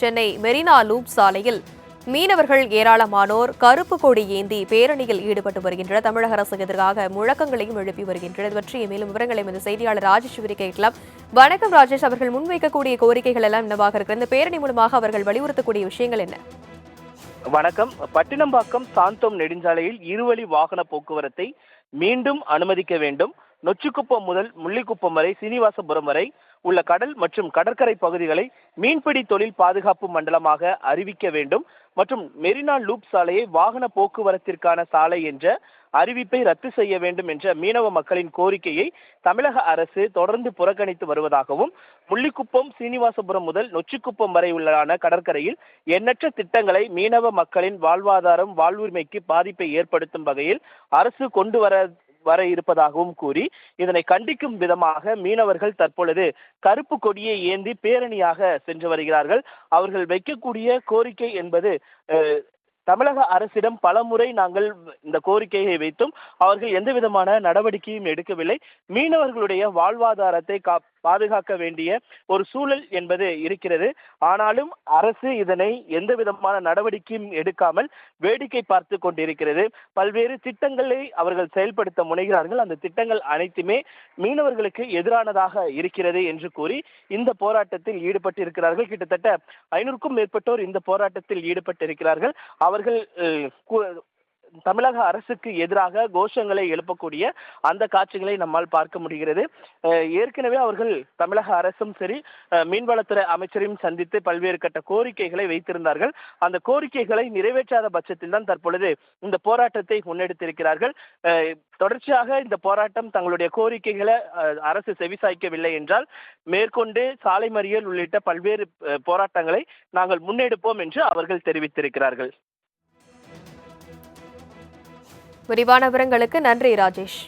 Chennai Marina loop சாலையில் மீனவர்கள் ஏராளமானோர் கருப்பு கொடி ஏந்தி பேரணியில் ஈடுபட்டு வருகின்றனர். தமிழக அரசுக்கு எதிராக முழக்கங்களையும் எழுப்பி வருகின்றனர். இது பற்றிய மேலும் விவரங்களை இந்த செய்தியாளர் ராஜேஸ்வரி கேட்கலாம். வணக்கம் ராஜேஷ். அவர்கள் முன்வைக்கக்கூடிய கோரிக்கைகள் எல்லாம் என்னவாக இருக்கிறது? இந்த பேரணி மூலமாக அவர்கள் வலியுறுத்தக்கூடிய விஷயங்கள் என்ன? வணக்கம். பட்டினம்பாக்கம் சாந்தோம் நெடுஞ்சாலையில் இருவழி வாகன போக்குவரத்தை மீண்டும் அனுமதிக்க வேண்டும். நொச்சிக்குப்பம் முதல் முள்ளிக்குப்பம் வரை சீனிவாசபுரம் வரை உள்ள கடல் மற்றும் கடற்கரை பகுதிகளை மீன்பிடி தொழில் பாதுகாப்பு மண்டலமாக அறிவிக்க வேண்டும். மற்றும் மெரினா லூப் சாலையை வாகன போக்குவரத்திற்கான சாலை என்ற அறிவிப்பை ரத்து செய்ய வேண்டும் என்ற மீனவ மக்களின் கோரிக்கையை தமிழக அரசு தொடர்ந்து புறக்கணித்து வருவதாகவும் முள்ளிக்குப்பம் சீனிவாசபுரம் முதல் நொச்சிக்குப்பம் வரை உள்ளான கடற்கரையில் எண்ணற்ற திட்டங்களை மீனவ மக்களின் வாழ்வாதாரம் வாழ்வுரிமைக்கு பாதிப்பை ஏற்படுத்தும் வகையில் அரசு கொண்டு வர வர இருப்பதாகவும் கூறி இதனை கண்டிக்கும் விதமாக மீனவர்கள் தற்பொழுது கருப்பு கொடியை ஏந்தி பேரணியாக சென்று வருகிறார்கள். அவர்கள் வைக்கக்கூடிய கோரிக்கை என்பது அஹ், தமிழக அரசிடம் பலமுறை நாங்கள் இந்த கோரிக்கையை வைத்தும் அவர்கள் எந்த விதமான நடவடிக்கையும் எடுக்கவில்லை. மீனவர்களுடைய வாழ்வாதாரத்தை கா பாதுகாக்க வேண்டிய ஒரு சூழல் என்பது இருக்கிறது. ஆனாலும் அரசு இதனை எந்த விதமான நடவடிக்கையும் எடுக்காமல் வேடிக்கை பார்த்து கொண்டிருக்கிறது. பல்வேறு திட்டங்களை அவர்கள் செயல்படுத்த முனைகிறார்கள். அந்த திட்டங்கள் அனைத்துமே மீனவர்களுக்கு எதிரானதாக இருக்கிறது என்று கூறி இந்த போராட்டத்தில் ஈடுபட்டிருக்கிறார்கள். கிட்டத்தட்ட ஐநூறுக்கும் மேற்பட்டோர் இந்த போராட்டத்தில் ஈடுபட்டிருக்கிறார்கள். அவர்கள் தமிழக அரசுக்கு எதிராக கோஷங்களை எழுப்பக்கூடிய அந்த காட்சிகளை நம்மால் பார்க்க முடிகிறது. ஏற்கனவே அவர்கள் தமிழக அரசும் சரி மீன்வளத்துறை அமைச்சரையும் சந்தித்து பல்வேறு கட்ட கோரிக்கைகளை வைத்திருந்தார்கள். அந்த கோரிக்கைகளை நிறைவேற்றாத பட்சத்தில் தான் தற்பொழுது இந்த போராட்டத்தை முன்னெடுத்திருக்கிறார்கள். தொடர்ச்சியாக இந்த போராட்டம் தங்களுடைய கோரிக்கைகளை அரசு செவிசாய்க்கவில்லை என்றால் மேற்கொண்டு சாலை மறியல் உள்ளிட்ட பல்வேறு போராட்டங்களை நாங்கள் முன்னெடுப்போம் என்று அவர்கள் தெரிவித்திருக்கிறார்கள். விரிவான விவரங்களுக்கு நன்றி ராஜேஷ்.